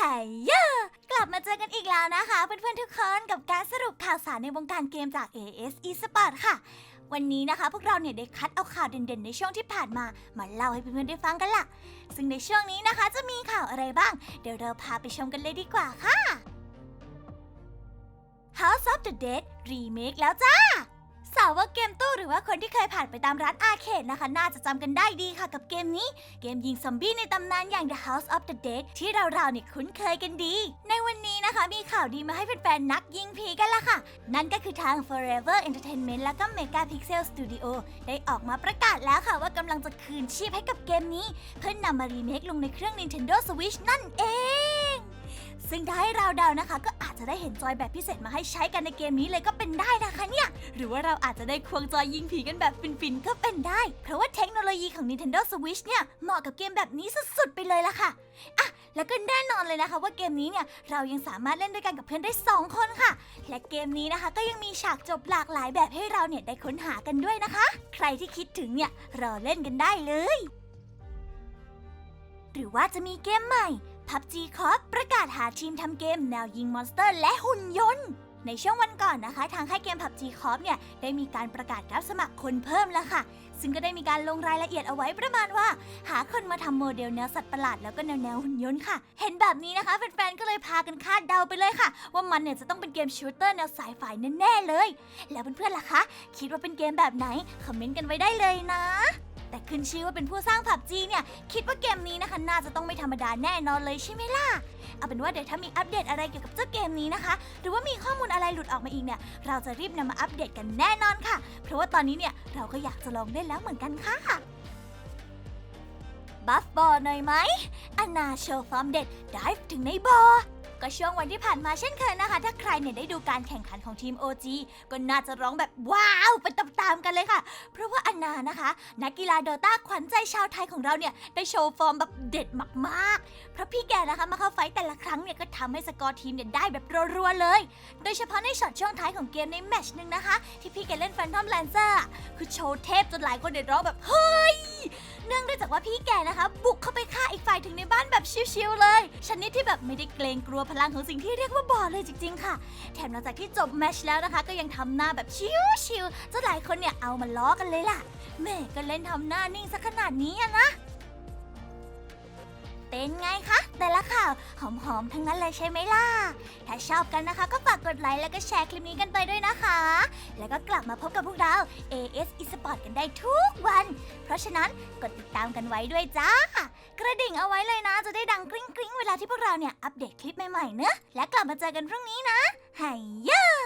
ไฮเยอกลับมาเจอกันอีกแล้วนะคะ เพื่อนๆทุกคนกับการสรุปข่าวสารในวงการเกมจาก AS eSport ค่ะ วันนี้นะคะ พวกเราเนี่ยได้คัดเอาข่าวเด่นๆ ในช่วงที่ผ่านมา มาเล่าให้เพื่อนๆได้ฟังกันละซึ่งในช่วงนี้นะคะจะมีข่าวอะไรบ้าง เดี๋ยวเราพาไปชมกันเลยดีกว่าค่ะ House of the Dead Remake แล้วจ้า สาวกเกมตู้หรือว่าคนที่เคยผ่านไปตามร้านอาร์เคดนะคะ น่าจะจำกันได้ดีค่ะกับเกมนี้ เกมยิงซอมบี้ในตำนานอย่าง The House of the Dead ที่เราๆเนี่ยคุ้นเคยกันดี ในวันนี้นะคะมีข่าวดีมาให้แฟนๆนักยิงผีกันละค่ะ นั่นก็คือทาง Forever Entertainment แล้วก็ Mega Pixel Studio ได้ออกมาประกาศแล้วค่ะว่ากำลังจะคืนชีพให้กับเกมนี้ เพื่อนนำมารีเมคลงในเครื่อง Nintendo Switch นั่นเองซึ่งถ้าให้เราเดานะคะ ก็อาจจะได้เห็นจอยแบบพิเศษมาให้ใช้กันในเกมนี้เลยก็เป็นได้นะคะเนี่ย หรือว่าเราอาจจะได้ควงจอยยิงผีกันแบบฟินๆ ก็เป็นได้ เพราะว่าเทคโนโลยีของ Nintendo Switch เนี่ย เหมาะกับเกมแบบนี้สุดๆ ไปเลยละค่ะอะ แล้วก็แน่นอนเลยนะคะว่าเกมนี้เนี่ย เรายังสามารถเล่นด้วยกันกับเพื่อนได้ 2 คนค่ะ และเกมนี้นะคะก็ยังมีฉากจบหลากหลายแบบให้เราเนี่ยได้ค้นหากันด้วยนะคะ ใครที่คิดถึงเนี่ยรอเล่นกันได้เลย หรือว่าจะมีเกมใหม่ PUBG Corp ประกาศหาทีมทำเกมแนวยิงมอนสเตอร์ และหุ่นยนต์ ในช่วงวันก่อนนะคะ ทางค่ายเกม PUBG Corp เนี่ยได้มีการประกาศรับสมัครคนเพิ่มแล้วค่ะ ซึ่งก็ได้มีการลงรายละเอียดเอาไว้ประมาณว่า หาคนมาทำโมเดลแนวสัตว์ประหลาดแล้วก็แนวแนวหุ่นยนต์ค่ะ เห็นแบบนี้นะคะแฟนๆก็เลยพากันคาดเดาไปเลยค่ะ ว่ามันเนี่ยจะต้องเป็นเกมชูตเตอร์แนวสายไฟแน่ๆเลย แล้วเพื่อนๆล่ะคะ คิดว่าเป็นเกมแบบไหนคอมเมนต์กันไว้ได้เลยนะ แต่ขึ้นชื่อว่าเป็นผู้สร้าง PUBG เนี่ย คิดว่าเกมนี้นะคะ น่าจะต้องไม่ธรรมดาแน่นอนเลยใช่ไหมล่ะ เอาเป็นว่าเดี๋ยวถ้ามีอัปเดตอะไรเกี่ยวกับเจ้าเกมนี้นะคะ หรือว่ามีข้อมูลอะไรหลุดออกมาอีกเนี่ย เราจะรีบนำมาอัปเดตกันแน่นอนค่ะ เพราะว่าตอนนี้เนี่ยเราก็อยากจะลองเล่นแล้วเหมือนกันค่ะบัฟบอหน่อยไหมอนนาโชว์ฟอร์มเด็ดดิฟถึงในบอ ก็ช่วงวันที่ผ่านมาเช่นเคยนะคะ ถ้าใครเนี่ยได้ดูการแข่งขันของทีม OG ก็น่าจะร้องแบบว้าวไปตามๆกันเลยค่ะ เพราะว่าอันนานะคะ นักกีฬาโดต้าขวัญใจชาวไทยของเราเนี่ยได้โชว์ฟอร์มแบบเด็ดมากๆ เพราะพี่แกนะคะมาเข้าไฟแต่ละครั้งเนี่ยก็ทำให้สกอร์ทีมเนี่ยได้แบบรัวๆเลย โดยเฉพาะในช็อตช่วงท้ายของเกมในแมชหนึ่งนะคะ ที่พี่แกเล่นแฟนทอมแลนเซอร์คือโชว์เทพจนหลายคนเด็ดร้องแบบเฮ้ย เนื่องด้วยจากว่าพี่แกนะคะ บุกเข้าไปฆ่าอีกฝ่ายถึงในบ้านแบบชิวๆเลยชนิดที่แบบไม่ได้เกรงกลัวพลังของสิ่งที่เรียกว่าบอเลยจริงๆค่ะ แถมหลังจากที่จบแมชแล้วนะคะ ก็ยังทำหน้าแบบชิวๆจนหลายคนเนี่ยเอามาล้อกันเลยล่ะแม่ก็เล่นทำหน้านิ่งซะขนาดนี้อะนะ เป็นไงคะ แต่ละข่าวหอมๆ ทั้งนั้นเลยใช่ไหมล่ะ ถ้าชอบกันนะคะก็ฝากกดไลค์แล้วก็แชร์คลิปนี้กันไปด้วยนะคะ แล้วก็กลับมาพบกับพวกเรา AS eSport กันได้ทุกวัน เพราะฉะนั้นกดติดตามกันไว้ด้วยจ้า กระดิ่งเอาไว้เลยนะ จะได้ดังกริ๊งกริ๊งเวลาที่พวกเราเนี่ยอัปเดตคลิปใหม่ๆเนอะและกลับมาเจอกันพรุ่งนี้นะไฮเยอ